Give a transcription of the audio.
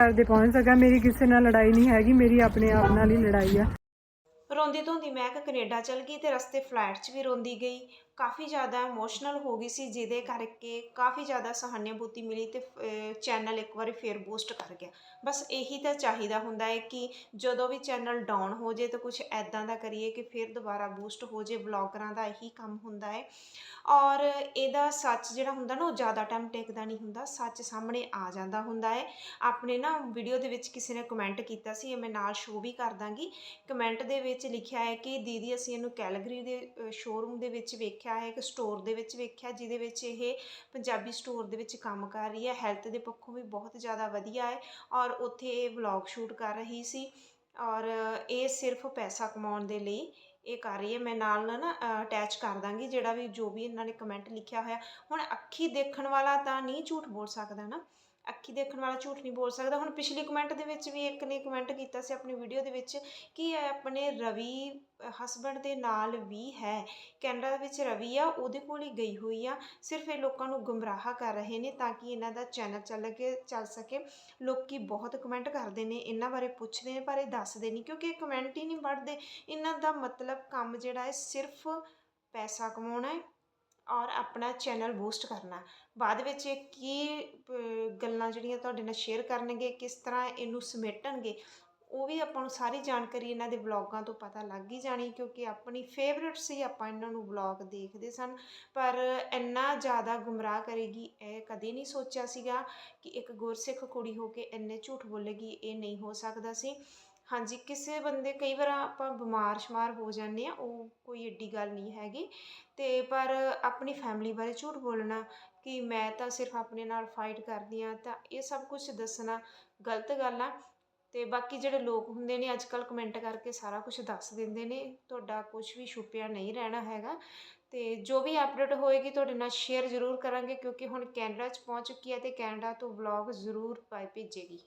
ਘਰ ਦੇ ਪਹੁੰਚ ਸਕਾਂ। ਮੇਰੀ ਕਿਸੇ ਨਾਲ ਲੜਾਈ ਨਹੀਂ ਹੈਗੀ, ਮੇਰੀ ਆਪਣੇ ਆਪ ਨਾਲ ਹੀ ਲੜਾਈ ਆ। ਰੋਂਦੀ ਧੋਂਦੀ ਮੈਂ ਕਿ ਕੈਨੇਡਾ ਚਲ ਗਈ ਤੇ ਰਸਤੇ ਫਲਾਈਟ 'ਚ ਵੀ ਰੋਂਦੀ ਗਈ। ਕਾਫੀ ਜ਼ਿਆਦਾ ਇਮੋਸ਼ਨਲ ਹੋ ਗਈ ਸੀ, ਜਿਹਦੇ ਕਰਕੇ ਕਾਫੀ ਜ਼ਿਆਦਾ ਸਹਾਨੁਭੂਤੀ ਮਿਲੀ ਤੇ ਚੈਨਲ ਇੱਕ ਵਾਰੀ ਫੇਰ ਬੂਸਟ ਕਰ ਗਿਆ। ਬਸ ਇਹੀ ਤਾਂ ਚਾਹੀਦਾ ਹੁੰਦਾ ਹੈ ਕਿ ਜਦੋਂ ਵੀ ਚੈਨਲ ਡਾਊਨ ਹੋ ਜੇ ਤਾਂ ਕੁਝ ਐਦਾਂ ਦਾ ਕਰੀਏ ਕਿ ਫਿਰ ਦੁਬਾਰਾ ਬੂਸਟ ਹੋ ਜੇ ਵਲੌਗਰਾਂ ਦਾ ਇਹੀ ਕੰਮ ਹੁੰਦਾ ਹੈ। ਔਰ ਇਹਦਾ ਸੱਚ ਜਿਹੜਾ ਹੁੰਦਾ ਨਾ, ਉਹ ਜ਼ਿਆਦਾ ਟਾਈਮ ਟਿਕਦਾ ਨਹੀਂ ਹੁੰਦਾ, ਸੱਚ ਸਾਹਮਣੇ ਆ ਜਾਂਦਾ ਹੁੰਦਾ ਹੈ। ਆਪਣੇ ਨਾ ਵੀਡੀਓ ਦੇ ਵਿੱਚ ਕਿਸੇ ਨੇ ਕਮੈਂਟ ਕੀਤਾ ਸੀ, ਇਹ ਮੈਂ ਨਾਲ ਸ਼ੋਅ ਵੀ ਕਰ ਦਾਂਗੀ। ਕਮੈਂਟ ਦੇ ਵਿੱਚ ਲਿਖਿਆ ਹੈ ਕਿ ਦੀਦੀ ਅਸੀਂ ਇਹਨੂੰ ਕੈਲਗਰੀ ਦੇ ਸ਼ੋਰੂਮ ਦੇ ਵਿੱਚ ਵੇਖਿਆ ਹੈ ਇੱਕ ਸਟੋਰ ਦੇ ਵਿੱਚ ਵੇਖਿਆ, ਜਿਹਦੇ ਵਿੱਚ ਇਹ ਪੰਜਾਬੀ ਸਟੋਰ ਦੇ ਵਿੱਚ ਕੰਮ ਕਰ ਰਹੀ ਹੈ। ਹੈਲਥ ਦੇ ਪੱਖੋਂ ਵੀ ਬਹੁਤ ਜ਼ਿਆਦਾ ਵਧੀਆ ਹੈ ਔਰ ਉੱਥੇ ਇਹ ਵਲੌਗ ਸ਼ੂਟ ਕਰ ਰਹੀ ਸੀ ਔਰ ਇਹ ਸਿਰਫ ਪੈਸਾ ਕਮਾਉਣ ਦੇ ਲਈ ਇਹ ਕਰ ਰਹੀ ਹੈ। ਮੈਂ ਨਾਲ ਨਾ ਅਟੈਚ ਕਰ ਦਾਂਗੀ ਜਿਹੜਾ ਵੀ ਜੋ ਵੀ ਇਹਨਾਂ ਨੇ ਕਮੈਂਟ ਲਿਖਿਆ ਹੋਇਆ। ਹੁਣ ਅੱਖੀ ਦੇਖਣ ਵਾਲਾ ਤਾਂ ਨਹੀਂ ਝੂਠ ਬੋਲ ਸਕਦਾ ਨਾ। ਅੱਖੀ ਦੇਖਣ ਵਾਲਾ ਝੂਠ ਨਹੀਂ ਬੋਲ ਸਕਦਾ। ਹੁਣ ਪਿਛਲੀ ਕਮੈਂਟ ਦੇ ਵਿੱਚ ਵੀ ਇੱਕ ਨੇ ਕਮੈਂਟ ਕੀਤਾ ਸੀ ਆਪਣੀ ਵੀਡੀਓ ਦੇ ਵਿੱਚ ਕਿ ਇਹ ਆਪਣੇ ਰਵੀ ਹਸਬੰਡ ਦੇ ਨਾਲ ਵੀ ਹੈ। ਕੈਨੇਡਾ ਦੇ ਵਿੱਚ ਰਵੀ ਆ, ਉਹਦੇ ਕੋਲ ਹੀ ਗਈ ਹੋਈ ਆ। ਸਿਰਫ ਇਹ ਲੋਕਾਂ ਨੂੰ ਗੁੰਮਰਾਹ ਕਰ ਰਹੇ ਨੇ ਤਾਂ ਕਿ ਇਹਨਾਂ ਦਾ ਚੈਨਲ ਚੱਲ ਕੇ, ਚੱਲ ਸਕੇ। ਲੋਕੀ ਬਹੁਤ ਕਮੈਂਟ ਕਰਦੇ ਨੇ, ਇਹਨਾਂ ਬਾਰੇ ਪੁੱਛਦੇ ਨੇ, ਪਰ ਇਹ ਦੱਸਦੇ ਨਹੀਂ ਕਿਉਂਕਿ ਇਹ ਕਮੈਂਟ ਹੀ ਨਹੀਂ ਪੜ੍ਹਦੇ ਇਹਨਾਂ ਦਾ ਮਤਲਬ ਕੰਮ ਜਿਹੜਾ ਹੈ ਸਿਰਫ ਪੈਸਾ ਕਮਾਉਣਾ ਹੈ। ਔਰ ਆਪਣਾ ਚੈਨਲ ਬੂਸਟ ਕਰਨਾ। ਬਾਅਦ ਵਿੱਚ ਇਹ ਕੀ ਗੱਲਾਂ ਜਿਹੜੀਆਂ ਤੁਹਾਡੇ ਨਾਲ ਸ਼ੇਅਰ ਕਰਨਗੇ, ਕਿਸ ਤਰ੍ਹਾਂ ਇਹਨੂੰ ਸਮੇਟਣਗੇ, ਉਹ ਵੀ ਆਪਾਂ ਨੂੰ ਸਾਰੀ ਜਾਣਕਾਰੀ ਇਹਨਾਂ ਦੇ ਵਲੌਗਾਂ ਤੋਂ ਪਤਾ ਲੱਗ ਹੀ ਜਾਣੀ, ਕਿਉਂਕਿ ਆਪਣੀ ਫੇਵਰੇਟ ਸੀ, ਆਪਾਂ ਇਹਨਾਂ ਨੂੰ ਵਲੌਗ ਦੇਖਦੇ ਸਨ। ਪਰ ਇੰਨਾ ਜ਼ਿਆਦਾ ਗੁੰਮਰਾਹ ਕਰੇਗੀ, ਇਹ ਕਦੇ ਨਹੀਂ ਸੋਚਿਆ ਸੀਗਾ ਕਿ ਇੱਕ ਗੁਰਸਿੱਖ ਕੁੜੀ ਹੋ ਕੇ ਇੰਨੇ ਝੂਠ ਬੋਲੇਗੀ, ਇਹ ਨਹੀਂ ਹੋ ਸਕਦਾ ਸੀ। ਹਾਂਜੀ, ਕਿਸੇ ਬੰਦੇ ਕਈ ਵਾਰ ਆਪਾਂ ਬਿਮਾਰ ਸ਼ਮਾਰ ਹੋ ਜਾਂਦੇ ਆ ਉਹ ਕੋਈ ਏਡੀ ਗੱਲ ਨਹੀਂ ਹੈਗੀ। ਤੇ ਪਰ ਆਪਣੀ ਫੈਮਿਲੀ ਬਾਰੇ ਝੂਠ ਬੋਲਣਾ ਕਿ ਮੈਂ ਤਾਂ ਸਿਰਫ ਆਪਣੇ ਨਾਲ ਫਾਈਟ ਕਰਦੀ ਆ ਤਾਂ ਇਹ ਸਭ ਕੁਝ ਦੱਸਣਾ ਗਲਤ ਗੱਲ ਆ। ਤੇ ਬਾਕੀ ਜਿਹੜੇ ਲੋਕ ਹੁੰਦੇ ਨੇ ਅੱਜ ਕੱਲ ਕਮੈਂਟ ਕਰਕੇ ਸਾਰਾ ਕੁਝ ਦੱਸ ਦਿੰਦੇ ਨੇ, ਤੁਹਾਡਾ ਕੁਝ ਵੀ ਛੁਪਿਆ ਨਹੀਂ ਰਹਿਣਾ ਹੈਗਾ। ਤੇ ਜੋ ਵੀ ਅਪਡੇਟ ਹੋਏਗੀ, ਤੁਹਾਡੇ ਨਾਲ ਸ਼ੇਅਰ ਜ਼ਰੂਰ ਕਰਾਂਗੇ, ਕਿਉਂਕਿ ਹੁਣ ਕੈਨੇਡਾ 'ਚ ਪਹੁੰਚ ਚੁੱਕੀ ਹੈ ਤੇ ਕੈਨੇਡਾ ਤੋਂ ਵਲੌਗ ਜ਼ਰੂਰ ਪਾਈ ਭੇਜੇਗੀ।